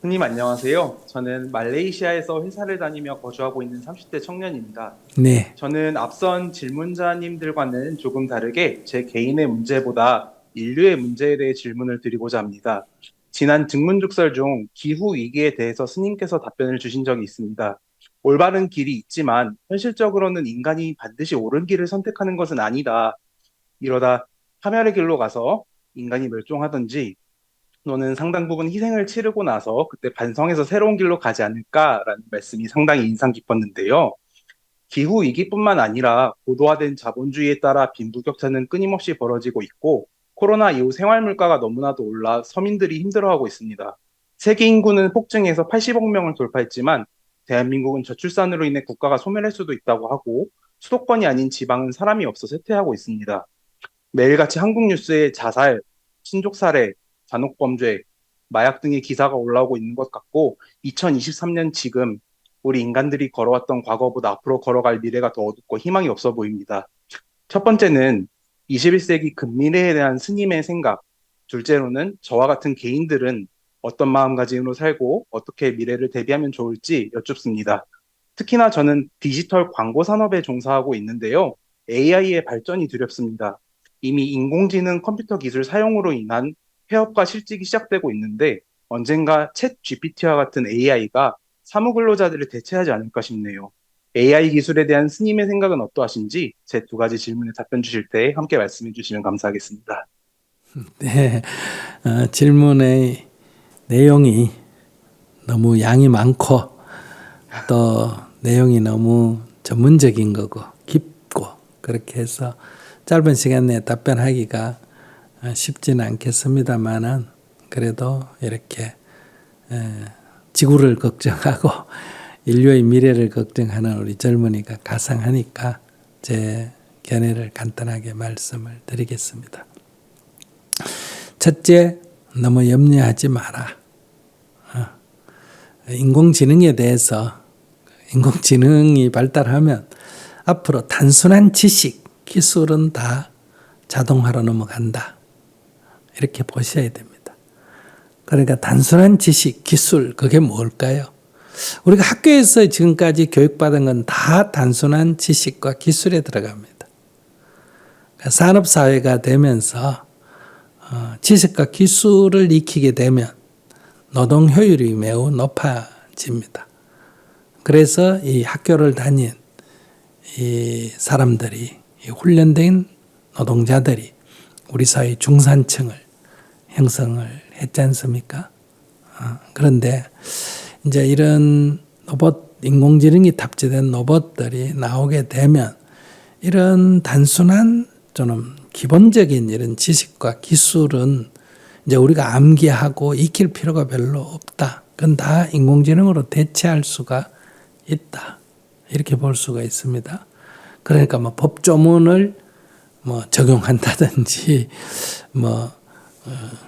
손님 안녕하세요. 저는 말레이시아에서 회사를 다니며 거주하고 있는 30대 청년입니다. 네, 저는 앞선 질문자님들과는 조금 다르게 제 개인의 문제보다 인류의 문제에 대해 질문을 드리고자 합니다. 지난 증문죽설 중 기후 위기에 대해서 스님께서 답변을 주신 적이 있습니다. 올바른 길이 있지만 현실적으로는 인간이 반드시 옳은 길을 선택하는 것은 아니다. 이러다 파멸의 길로 가서 인간이 멸종하든지 너는 상당 부분 희생을 치르고 나서 그때 반성해서 새로운 길로 가지 않을까라는 말씀이 상당히 인상 깊었는데요. 기후 위기뿐만 아니라 고도화된 자본주의에 따라 빈부격차는 끊임없이 벌어지고 있고 코로나 이후 생활 물가가 너무나도 올라 서민들이 힘들어하고 있습니다. 세계 인구는 폭증해서 80억 명을 돌파했지만 대한민국은 저출산으로 인해 국가가 소멸할 수도 있다고 하고 수도권이 아닌 지방은 사람이 없어 쇠퇴하고 있습니다. 매일같이 한국 뉴스에 자살, 친족 살해, 잔혹범죄, 마약 등의 기사가 올라오고 있는 것 같고 2023년 지금 우리 인간들이 걸어왔던 과거보다 앞으로 걸어갈 미래가 더 어둡고 희망이 없어 보입니다. 첫 번째는 21세기 근미래에 대한 스님의 생각, 둘째로는 저와 같은 개인들은 어떤 마음가짐으로 살고 어떻게 미래를 대비하면 좋을지 여쭙습니다. 특히나 저는 디지털 광고 산업에 종사하고 있는데요. AI의 발전이 두렵습니다. 이미 인공지능 컴퓨터 기술 사용으로 인한 폐업과 실직이 시작되고 있는데 언젠가 챗 GPT와 같은 AI가 사무 근로자들을 대체하지 않을까 싶네요. AI 기술에 대한 스님의 생각은 어떠하신지 제 두 가지 질문에 답변 주실 때 함께 말씀해 주시면 감사하겠습니다. 네, 어, 질문의 내용이 너무 양이 많고 또 내용이 너무 전문적인 거고 깊고 그렇게 해서 짧은 시간 내에 답변하기가 어, 쉽지는 않겠습니다만은 그래도 이렇게 에, 지구를 걱정하고 인류의 미래를 걱정하는 우리 젊은이가 가상하니까 제 견해를 간단하게 말씀을 드리겠습니다. 첫째, 너무 염려하지 마라. 어, 인공지능에 대해서 인공지능이 발달하면 앞으로 단순한 지식, 기술은 다 자동화로 넘어간다. 이렇게 보셔야 됩니다. 그러니까 단순한 지식, 기술, 그게 뭘까요? 우리가 학교에서 지금까지 교육받은 건 다 단순한 지식과 기술에 들어갑니다. 그러니까 산업사회가 되면서 어, 지식과 기술을 익히게 되면 노동 효율이 매우 높아집니다. 그래서 이 학교를 다닌 이 사람들이 이 훈련된 노동자들이 우리 사회 중산층을 형성을 했지 않습니까? 어, 그런데 이제 이런 로봇 인공지능이 탑재된 로봇들이 나오게 되면 이런 단순한 좀 기본적인 이런 지식과 기술은 이제 우리가 암기하고 익힐 필요가 별로 없다. 그건 다 인공지능으로 대체할 수가 있다. 이렇게 볼 수가 있습니다. 그러니까 뭐 법조문을 뭐 적용한다든지 뭐 어,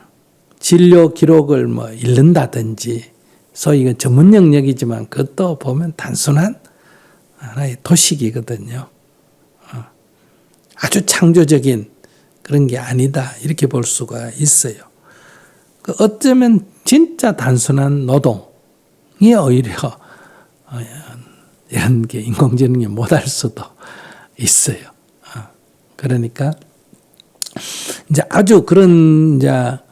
진료 기록을 뭐 읽는다든지 소위 이건 전문 영역이지만 그것도 보면 단순한 하나의 도식이거든요. 어, 아주 창조적인 그런 게 아니다 이렇게 볼 수가 있어요. 그 어쩌면 진짜 단순한 노동이 오히려 어, 이런 게 인공지능이 못할 수도 있어요. 어, 그러니까 이제 아주 그런 이제 그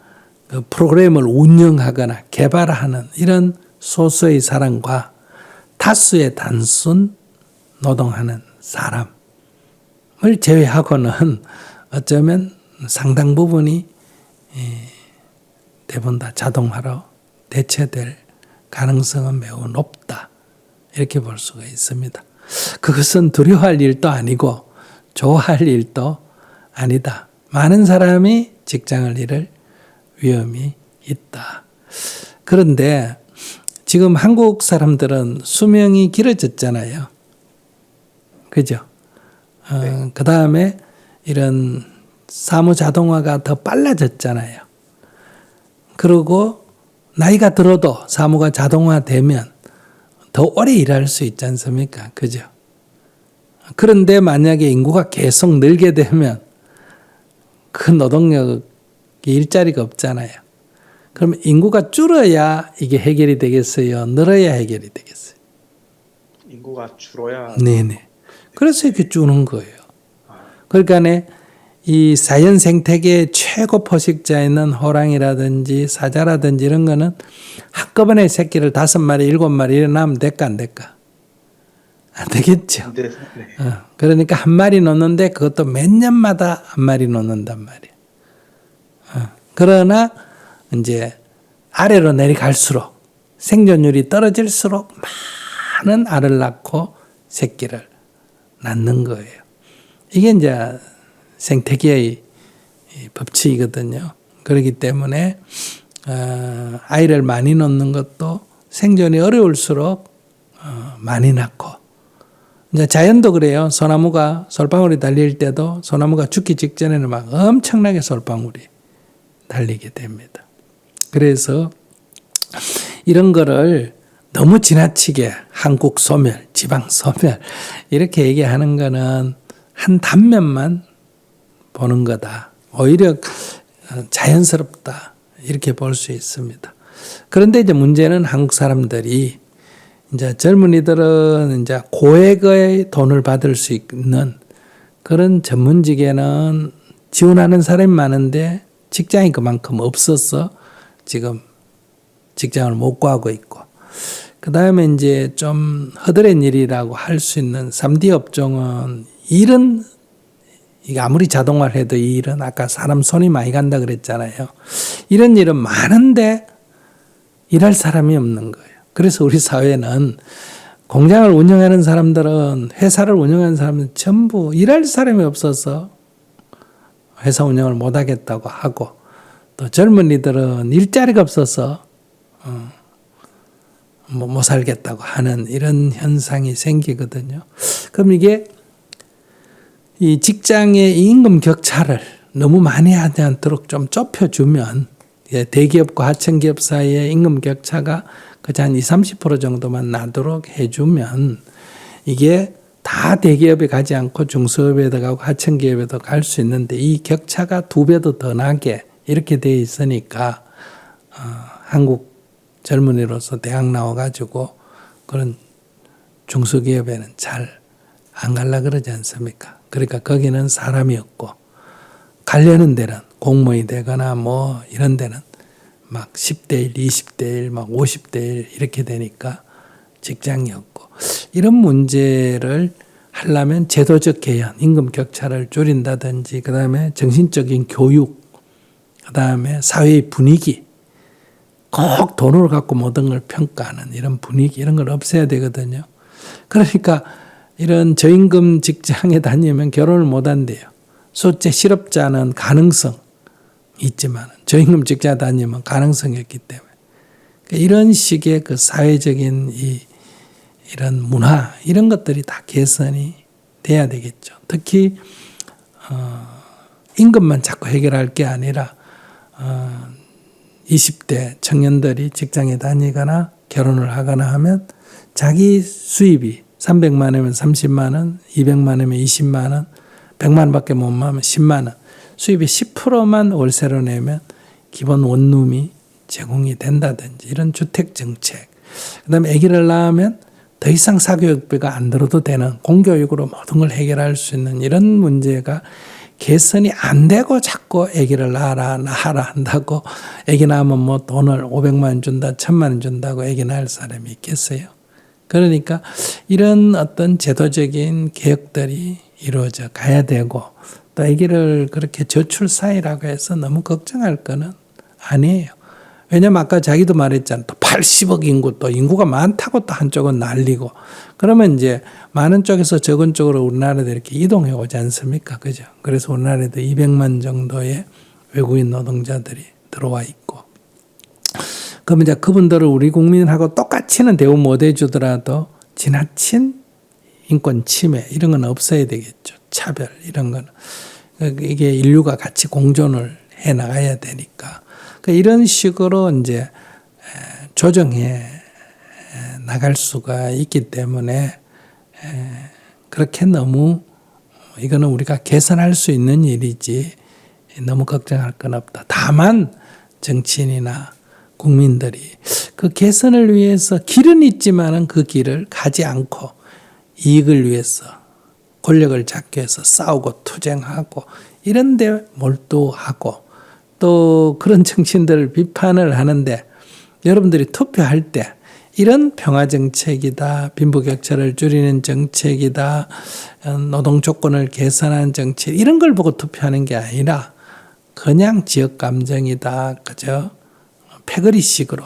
프로그램을 운영하거나 개발하는 이런 소수의 사람과 다수의 단순 노동하는 사람을 제외하고는 어쩌면 상당 부분이 대부분 다 자동화로 대체될 가능성은 매우 높다. 이렇게 볼 수가 있습니다. 그것은 두려워할 일도 아니고 좋아할 일도 아니다. 많은 사람이 직장을 잃을 위험이 있다. 그런데 지금 한국 사람들은 수명이 길어졌잖아요. 그죠? 어, 네. 그 다음에 이런 사무 자동화가 더 빨라졌잖아요. 그리고 나이가 들어도 사무가 자동화되면 더 오래 일할 수 있지 않습니까? 그죠? 그런데 만약에 인구가 계속 늘게 되면 그 노동력이 일자리가 없잖아요. 그러면 인구가 줄어야 이게 해결이 되겠어요? 늘어야 해결이 되겠어요? 인구가 줄어야 네네. 그래서 이렇게 주는 거예요. 그러니까 이 자연 생태계 최고 포식자에는 호랑이라든지 사자라든지 이런 거는 한꺼번에 새끼를 다섯 마리, 일곱 마리 일어나면 될까 안 될까? 안 되겠죠. 네. 어, 그러니까 한 마리 놓는데 그것도 몇 년마다 한 마리 놓는단 말이에요. 어, 그러나 이제 아래로 내려갈수록 생존율이 떨어질수록 많은 알을 낳고 새끼를 낳는 거예요. 이게 이제 생태계의 이 법칙이거든요. 그렇기 때문에 어, 아이를 많이 놓는 것도 생존이 어려울수록 어, 많이 낳고 이제 자연도 그래요. 소나무가 솔방울이 달릴 때도 소나무가 죽기 직전에는 막 엄청나게 솔방울이 달리게 됩니다. 그래서 이런 거를 너무 지나치게 한국 소멸, 지방 소멸 이렇게 얘기하는 거는 한 단면만 보는 거다. 오히려 어, 자연스럽다. 이렇게 볼 수 있습니다. 그런데 이제 문제는 한국 사람들이 이제 젊은이들은 이제 고액의 돈을 받을 수 있는 그런 전문직에는 지원하는 사람이 많은데 직장이 그만큼 없어서 지금 직장을 못 구하고 있고 그 다음에 이제 좀 허드렛 일이라고 할 수 있는 3D 업종은 일은 이게 아무리 자동화를 해도 이 일은 아까 사람 손이 많이 간다 그랬잖아요. 이런 일은 많은데 일할 사람이 없는 거예요. 그래서 우리 사회는 공장을 운영하는 사람들은 회사를 운영하는 사람은 전부 일할 사람이 없어서 회사 운영을 못 하겠다고 하고 또 젊은이들은 일자리가 없어서 어, 뭐못 살겠다고 하는 이런 현상이 생기거든요. 그럼 이게 이 직장의 임금 격차를 너무 많이 하지 않도록 좀 좁혀주면 예, 대기업과 하청기업 사이의 임금 격차가 그저 한 20, 30% 정도만 나도록 해주면 이게 다 대기업에 가지 않고 중소기업에도 가고 하청기업에도 갈 수 있는데 이 격차가 두 배도 더 나게 이렇게 돼 있으니까 어, 한국 젊은이로서 대학 나와가지고 그런 중소기업에는 잘 안 갈라 그러지 않습니까? 그러니까 거기는 사람이 없고 가려는 데는 공무원이 되거나 뭐 이런 데는 막 10대 1, 20대 1, 막 50대 1 이렇게 되니까 직장이 없고 이런 문제를 하려면 제도적 개혁, 임금 격차를 줄인다든지 그 다음에 정신적인 교육, 그 다음에 사회의 분위기 꼭 돈을 갖고 모든 걸 평가하는 이런 분위기 이런 걸 없애야 되거든요. 그러니까 이런 저임금 직장에 다니면 결혼을 못 한대요. 소재 실업자는 가능성 있지만 저임금 직장에 다니면 가능성이 없기 때문에 그러니까 이런 식의 그 사회적인 이 이런 문화 이런 것들이 다 개선이 돼야 되겠죠. 특히 어, 임금만 자꾸 해결할 게 아니라 어, 20대 청년들이 직장에 다니거나 결혼을 하거나 하면 자기 수입이 300만 원이면 30만 원, 200만 원이면 20만 원, 100만 원밖에 못 나면 10만 원. 수입의 10%만 월세로 내면 기본 원룸이 제공이 된다든지 이런 주택 정책. 그다음에 아기를 낳으면 더 이상 사교육비가 안 들어도 되는 공교육으로 모든 걸 해결할 수 있는 이런 문제가 개선이 안 되고 자꾸 아기를 낳아라 낳아라 한다고 아기 낳으면 뭐 돈을 500만 원 준다 1000만 원 준다고 아기 낳을 사람이 있겠어요. 그러니까 이런 어떤 제도적인 개혁들이 이루어져 가야 되고 또 아기를 그렇게 저출사이라고 해서 너무 걱정할 거는 아니에요. 왜냐면 아까 자기도 말했잖아. 또 80억 인구 또 인구가 많다고 또 한쪽은 난리고 그러면 이제 많은 쪽에서 적은 쪽으로 우리나라도 이렇게 이동해 오지 않습니까? 그죠? 그래서 우리나라에도 200만 정도의 외국인 노동자들이 들어와 있고 그러면 이제 그분들을 우리 국민하고 똑같이는 대우 못 해주더라도 지나친 인권 침해 이런 건 없어야 되겠죠. 차별 이런 거는 이게 인류가 같이 공존을 해 나가야 되니까 그 이런 식으로 이제 조정해 나갈 수가 있기 때문에 그렇게 너무 이거는 우리가 개선할 수 있는 일이지 너무 걱정할 건 없다. 다만 정치인이나 국민들이 그 개선을 위해서 길은 있지만은 그 길을 가지 않고 이익을 위해서 권력을 잡기 위해서 싸우고 투쟁하고 이런 데 몰두하고 또 그런 정치인들을 비판을 하는데 여러분들이 투표할 때 이런 평화 정책이다, 빈부격차를 줄이는 정책이다, 어, 노동 조건을 개선하는 정책 이런 걸 보고 투표하는 게 아니라 그냥 지역 감정이다, 그저 패거리식으로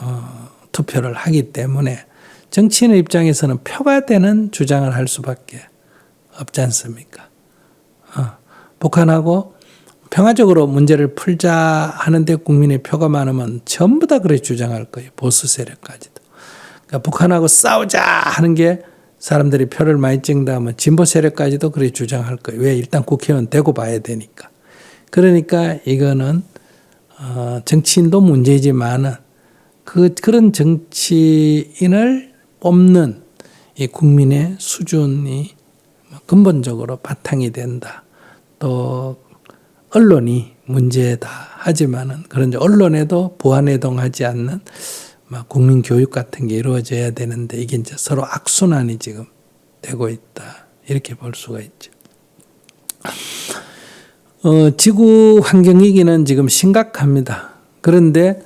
어, 투표를 하기 때문에 정치인의 입장에서는 표가 되는 주장을 할 수밖에 없지 않습니까? 어, 북한하고 평화적으로 문제를 풀자 하는데 국민의 표가 많으면 전부 다 그래 주장할 거예요. 보수 세력까지도. 그러니까 북한하고 싸우자 하는 게 사람들이 표를 많이 찍는다 하면 진보 세력까지도 그래 주장할 거예요. 왜? 일단 국회의원 되고 봐야 되니까. 그러니까 이거는 어, 정치인도 문제지만은 그 그런 정치인을 뽑는 이 국민의 수준이 근본적으로 바탕이 된다. 또 언론이 문제다 하지만은 그런 언론에도 보완해동하지 않는 막 국민 교육 같은 게 이루어져야 되는데 이게 이제 서로 악순환이 지금 되고 있다 이렇게 볼 수가 있죠. 어, 지구 환경 위기는 지금 심각합니다. 그런데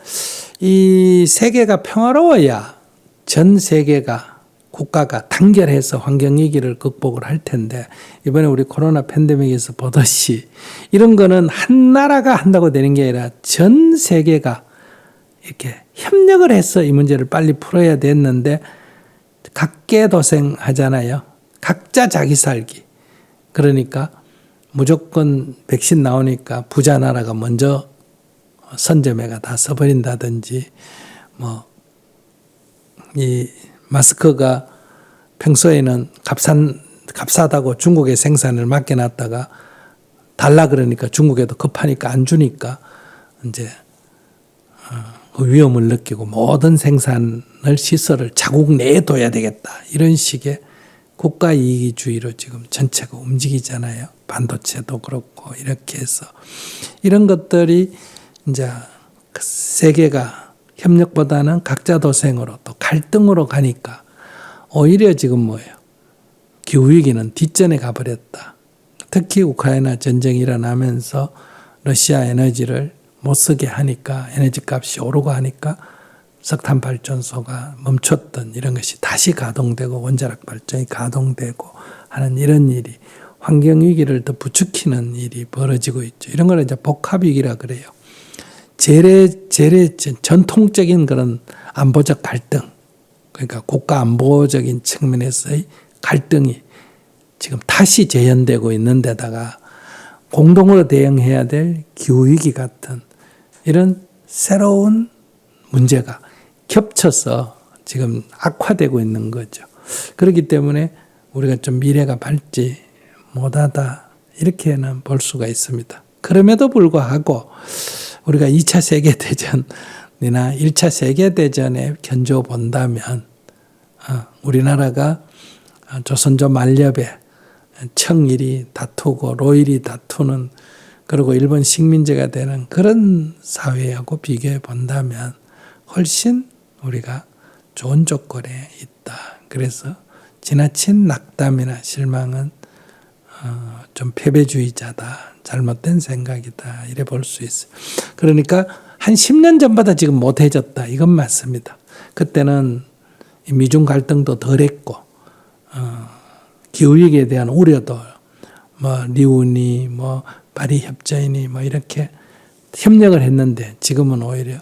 이 세계가 평화로워야 전 세계가 국가가 단결해서 환경 위기를 극복을 할 텐데 이번에 우리 코로나 팬데믹에서 보듯이 이런 거는 한 나라가 한다고 되는 게 아니라 전 세계가 이렇게 협력을 해서 이 문제를 빨리 풀어야 됐는데 각계도생 하잖아요. 각자 자기 살기. 그러니까 무조건 백신 나오니까 부자 나라가 먼저 선점해가 다 써버린다든지 뭐이 마스크가 평소에는 값싼 값싸다고 중국에 생산을 맡겨놨다가 달라 그러니까 중국에도 급하니까 안 주니까 이제 그 위험을 느끼고 모든 생산을 시설을 자국 내에 둬야 되겠다 이런 식의 국가 이익주의로 지금 전체가 움직이잖아요. 반도체도 그렇고 이렇게 해서 이런 것들이 이제 그 세계가 협력보다는 각자 도생으로 또 갈등으로 가니까 오히려 지금 뭐예요? 기후위기는 뒷전에 가버렸다. 특히 우크라이나 전쟁이 일어나면서 러시아 에너지를 못 쓰게 하니까 에너지 값이 오르고 하니까 석탄 발전소가 멈췄던 이런 것이 다시 가동되고 원자력 발전이 가동되고 하는 이런 일이 환경 위기를 더 부추기는 일이 벌어지고 있죠. 이런 걸 이제 복합 위기라 그래요. 재래 재래 전통적인 그런 안보적 갈등 그러니까 국가 안보적인 측면에서의 갈등이 지금 다시 재현되고 있는 데다가 공동으로 대응해야 될 기후위기 같은 이런 새로운 문제가 겹쳐서 지금 악화되고 있는 거죠. 그렇기 때문에 우리가 좀 미래가 밝지 못하다 이렇게는 볼 수가 있습니다. 그럼에도 불구하고 우리가 2차 세계대전이나 1차 세계대전에 견줘 본다면 어, 우리나라가 조선조 만렵에 청일이 다투고 로일이 다투는 그리고 일본 식민지가 되는 그런 사회하고 비교해 본다면 훨씬 우리가 좋은 조건에 있다. 그래서 지나친 낙담이나 실망은 어, 좀 패배주의자다. 잘못된 생각이다. 이래 볼 수 있어요. 그러니까 한 10년 전보다 지금 못해졌다. 이건 맞습니다. 그때는 미중 갈등도 덜했고 어, 기후위기에 대한 우려도 뭐 리운이 뭐 파리 협정이니 뭐 이렇게 협력을 했는데 지금은 오히려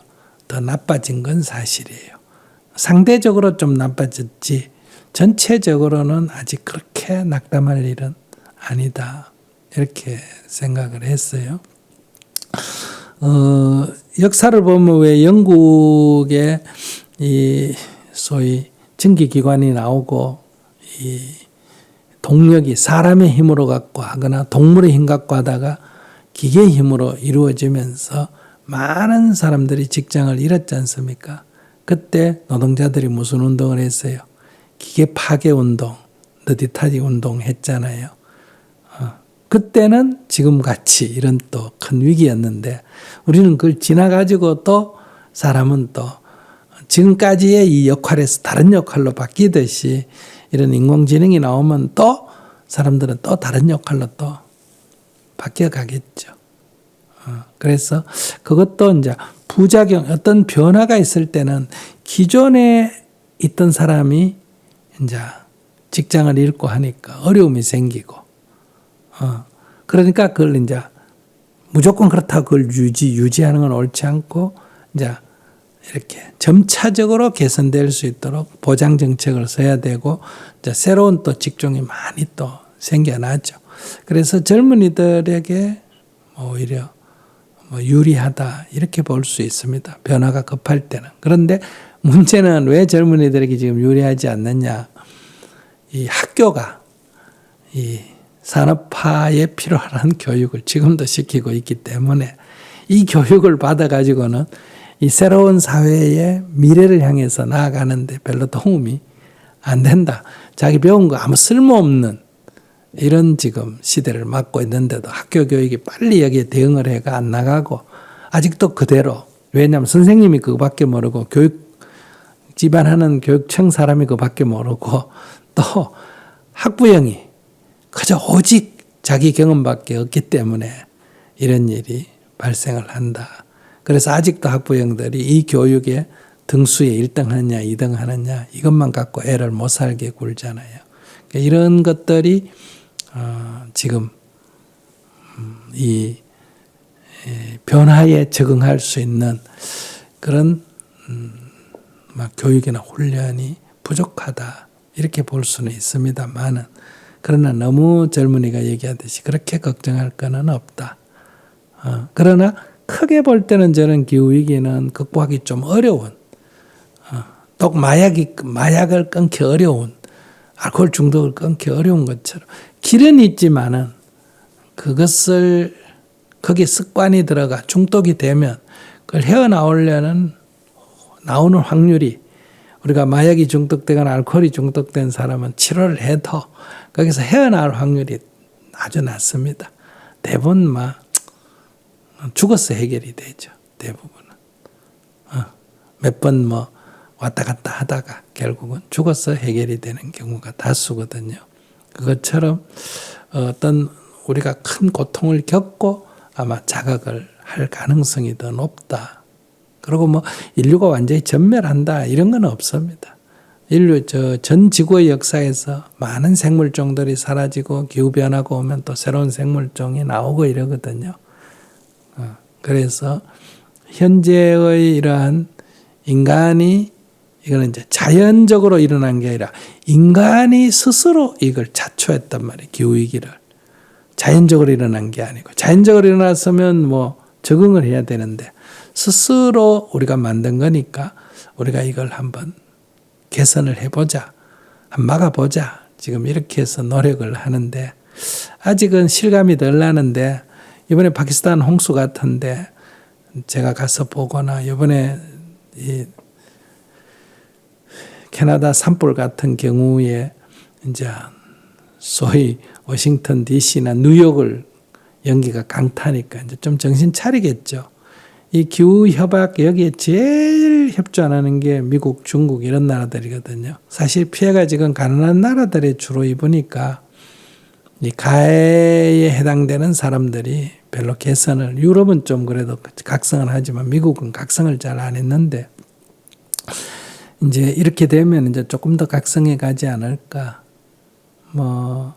더 나빠진 건 사실이에요. 상대적으로 좀 나빠졌지 전체적으로는 아직 그렇게 낙담할 일은 아니다. 이렇게 생각을 했어요. 어, 역사를 보면 왜 영국의 이 소위 증기기관이 나오고 이 동력이 사람의 힘으로 갖고 하거나 동물의 힘 갖고 하다가 기계의 힘으로 이루어지면서 많은 사람들이 직장을 잃었지 않습니까? 그때 노동자들이 무슨 운동을 했어요? 기계 파괴 운동, 너디타지 운동 했잖아요. 그때는 지금 같이 이런 또 큰 위기였는데 우리는 그걸 지나가지고 또 사람은 또 지금까지의 이 역할에서 다른 역할로 바뀌듯이 이런 인공지능이 나오면 또 사람들은 또 다른 역할로 또 바뀌어 가겠죠. 어, 그래서 그것도 이제 부작용, 어떤 변화가 있을 때는 기존에 있던 사람이 이제 직장을 잃고 하니까 어려움이 생기고, 어, 그러니까 그걸 이제 무조건 그렇다고 그걸 유지, 유지하는 건 옳지 않고, 이제 이렇게 점차적으로 개선될 수 있도록 보장 정책을 써야 되고, 이제 새로운 또 직종이 많이 또 생겨나죠. 그래서 젊은이들에게 오히려 뭐 유리하다 이렇게 볼 수 있습니다. 변화가 급할 때는. 그런데 문제는 왜 젊은이들에게 지금 유리하지 않느냐? 이 학교가 이 산업화에 필요한 교육을 지금도 시키고 있기 때문에 이 교육을 받아 가지고는 이 새로운 사회의 미래를 향해서 나아가는데 별로 도움이 안 된다. 자기 배운 거 아무 쓸모없는 이런 지금 시대를 맞고 있는데도 학교 교육이 빨리 여기에 대응을 해가 안 나가고 아직도 그대로 왜냐하면 선생님이 그거밖에 모르고 교육 집안하는 교육청 사람이 그거밖에 모르고 또 학부형이 그저 오직 자기 경험밖에 없기 때문에 이런 일이 발생을 한다. 그래서 아직도 학부형들이 이 교육에 등수에 1등 하느냐 2등 하느냐 이것만 갖고 애를 못 살게 굴잖아요. 그러니까 이런 것들이 어, 지금 음, 이 에, 변화에 적응할 수 있는 그런 음, 막 교육이나 훈련이 부족하다 이렇게 볼 수는 있습니다만은 그러나 너무 젊은이가 얘기하듯이 그렇게 걱정할 거는 없다. 어, 그러나 크게 볼 때는 저는 기후 위기는 극복하기 좀 어려운 어, 또 마약이 마약을 끊기 어려운 알코올 중독을 끊기 어려운 것처럼 길은 있지만은 그것을 거기에 습관이 들어가 중독이 되면 그걸 헤어나오려는 나오는 확률이 우리가 마약이 중독되거나 알코올이 중독된 사람은 치료를 해도 거기서 헤어나올 확률이 아주 낮습니다. 대부분 막 죽어서 해결이 되죠. 대부분은 어, 몇번 뭐 왔다 갔다 하다가 결국은 죽어서 해결이 되는 경우가 다수거든요. 그것처럼 어떤 우리가 큰 고통을 겪고 아마 자각을 할 가능성이 더 높다. 그리고 뭐 인류가 완전히 전멸한다 이런 건 없습니다. 인류 저 전 지구의 역사에서 많은 생물종들이 사라지고 기후 변화가 오면 또 새로운 생물종이 나오고 이러거든요. 어, 그래서 현재의 이러한 인간이 이거는 이제 자연적으로 일어난 게 아니라 인간이 스스로 이걸 자초했단 말이에요. 기후 위기를. 자연적으로 일어난 게 아니고 자연적으로 일어났으면 뭐 적응을 해야 되는데 스스로 우리가 만든 거니까 우리가 이걸 한번 개선을 해보자. 막아보자. 지금 이렇게 해서 노력을 하는데 아직은 실감이 덜 나는데 이번에 파키스탄 홍수 같은데 제가 가서 보거나 이번에 이 캐나다 산불 같은 경우에 이제 소위 워싱턴 D.C.나 뉴욕을 연기가 강타니까 이제 좀 정신 차리겠죠. 이 기후 협약 여기에 제일 협조 안 하는 게 미국, 중국 이런 나라들이거든요. 사실 피해가 지금 가난한 나라들에 주로 입으니까 이 가해에 해당되는 사람들이 별로 개선을 유럽은 좀 그래도 각성을 하지만 미국은 각성을 잘 안 했는데 이제 이렇게 되면 이제 조금 더 각성해 가지 않을까. 뭐,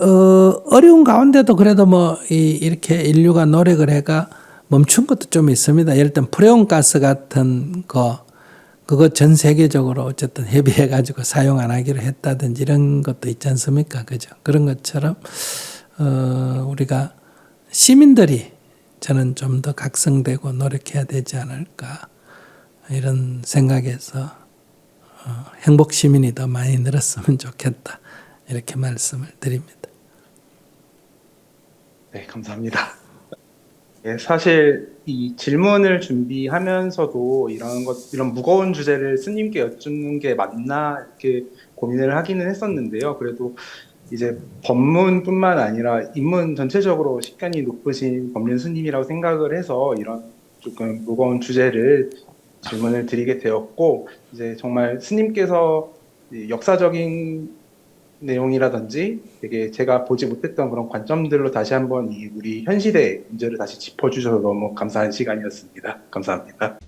어, 어려운 가운데도 그래도 뭐, 이, 이렇게 인류가 노력을 해가 멈춘 것도 좀 있습니다. 예를 들면 프레온 가스 같은 거, 그거 전 세계적으로 어쨌든 협의해 가지고 사용 안 하기로 했다든지 이런 것도 있지 않습니까? 그죠? 그런 것처럼, 어, 우리가 시민들이 저는 좀 더 각성되고 노력해야 되지 않을까. 이런 생각에서 어, 행복 시민이 더 많이 늘었으면 좋겠다 이렇게 말씀을 드립니다. 네, 감사합니다. 예, 사실 이 질문을 준비하면서도 이런 것, 이런 무거운 주제를 스님께 여쭙는 게 맞나 이렇게 고민을 하기는 했었는데요. 그래도 이제 법문뿐만 아니라 인문 전체적으로 식견이 높으신 법륜 스님이라고 생각을 해서 이런 조금 무거운 주제를 질문을 드리게 되었고 이제 정말 스님께서 이 역사적인 내용이라든지 되게 제가 보지 못했던 그런 관점들로 다시 한번 이 우리 현 시대 문제를 다시 짚어주셔서 너무 감사한 시간이었습니다. 감사합니다.